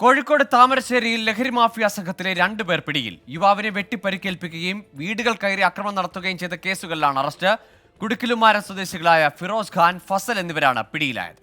കോഴിക്കോട് താമരശ്ശേരിയിൽ ലഹരി മാഫിയ സംഘത്തിലെ രണ്ടുപേർ പിടിയിൽ. യുവാവിനെ വെട്ടിപ്പരിക്കേൽപ്പിക്കുകയും വീടുകൾ കയറി അക്രമം നടത്തുകയും ചെയ്ത കേസുകളിലാണ് അറസ്റ്റ്. കുടുക്കിലുമാരൻ സ്വദേശികളായ ഫിറോസ് ഖാൻ ഫസൽ എന്നിവരാണ് പിടിയിലായത്.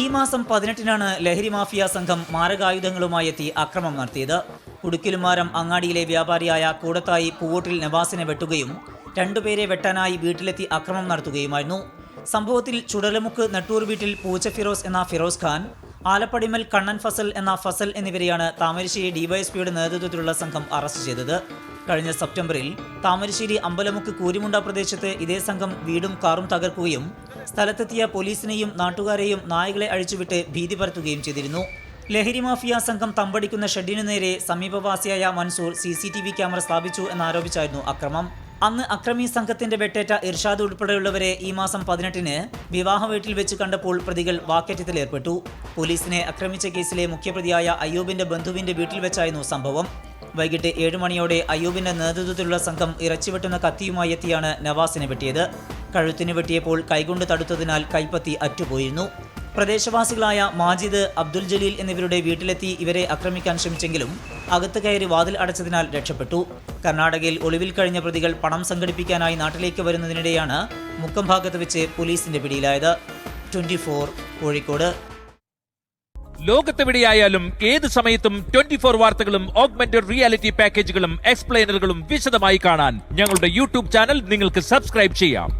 ഈ മാസം പതിനെട്ടിനാണ് ലഹരി മാഫിയ സംഘം മാരകായുധങ്ങളുമായി എത്തി അക്രമം നടത്തിയത്. ഉടുക്കിലുമാരം അങ്ങാടിയിലെ വ്യാപാരിയായ കൂടത്തായി പൂവോട്ടിൽ നവാസിനെ വെട്ടുകയും രണ്ടുപേരെ വെട്ടാനായി വീട്ടിലെത്തി അക്രമം നടത്തുകയുമായിരുന്നു. സംഭവത്തിൽ ചുടലമുക്ക് നെട്ടൂർ വീട്ടിൽ പൂച്ച ഫിറോസ് എന്ന ഫിറോസ് ഖാൻ ആലപ്പടിമൽ കണ്ണൻ ഫസൽ എന്ന ഫസൽ എന്നിവരെയാണ് താമരശ്ശേരി ഡിവൈഎസ്പിയുടെ നേതൃത്വത്തിലുള്ള സംഘം അറസ്റ്റ് ചെയ്തത്. കഴിഞ്ഞ സെപ്റ്റംബറിൽ താമരശ്ശേരി അമ്പലമുക്ക് കൂരിമുണ്ട പ്രദേശത്ത് ഇതേ സംഘം വീടും കാറും തകർക്കുകയും സ്ഥലത്തെത്തിയ പോലീസിനെയും നാട്ടുകാരെയും നായകളെ അഴിച്ചുവിട്ട് ഭീതി പരത്തുകയും ചെയ്തിരുന്നു. ലഹരി മാഫിയ സംഘം തമ്പടിക്കുന്ന ഷെഡിനു നേരെ സമീപവാസിയായ Mansoor C C T V camera സ്ഥാപിച്ചു എന്നാരോപിച്ചായിരുന്നു അക്രമം. അന്ന് അക്രമി സംഘത്തിന്റെ വെട്ടേറ്റ ഇർഷാദ് ഉൾപ്പെടെയുള്ളവരെ ഈ മാസം പതിനെട്ടിന് വിവാഹ വീട്ടിൽ വെച്ച് കണ്ടപ്പോൾ പ്രതികൾ വാക്കേറ്റത്തിലേർപ്പെട്ടു പോലീസിനെ ആക്രമിച്ച കേസിലെ മുഖ്യപ്രതിയായ അയ്യൂബിന്റെ ബന്ധുവിന്റെ വീട്ടിൽ വെച്ചായിരുന്നു സംഭവം. വൈകിട്ട് ഏഴ് മണിയോടെ അയ്യൂബിന്റെ നേതൃത്വത്തിലുള്ള സംഘം ഇറച്ചി വെട്ടുന്ന കത്തിയുമായി എത്തിയാണ് നവാസിനെ വെട്ടിയത്. കഴുത്തിന് വെട്ടിയപ്പോൾ കൈകൊണ്ട് തടുത്തതിനാൽ കൈപ്പത്തി അറ്റുപോയിരുന്നു. പ്രദേശവാസികളായ മാജിദ് അബ്ദുൽ ജലീൽ എന്നിവരുടെ വീട്ടിലെത്തി ഇവരെ ആക്രമിക്കാൻ ശ്രമിച്ചെങ്കിലും അകത്ത് കയറി വാതിൽ അടച്ചതിനാൽ രക്ഷപ്പെട്ടു. കർണാടകയിൽ ഒളിവിൽ കഴിഞ്ഞ പ്രതികൾ പണം സംഘടിപ്പിക്കാനായി നാട്ടിലേക്ക് വരുന്നതിനിടെയാണ് മുക്കം ഭാഗത്ത് വെച്ച് പോലീസിന്റെ പിടിയിലായത്. Twenty four Kozhikode. ലോകത്തെവിടെയായാലും ഏത് സമയത്തും ട്വന്റി ഫോർ വാർത്തകളും ഓഗ്മെന്റഡ് റിയാലിറ്റി പാക്കേജുകളും എക്സ്പ്ലെയിനറുകളും വിശദമായി കാണാൻ ഞങ്ങളുടെ യൂട്യൂബ് ചാനൽ നിങ്ങൾക്ക് സബ്സ്ക്രൈബ് ചെയ്യാം.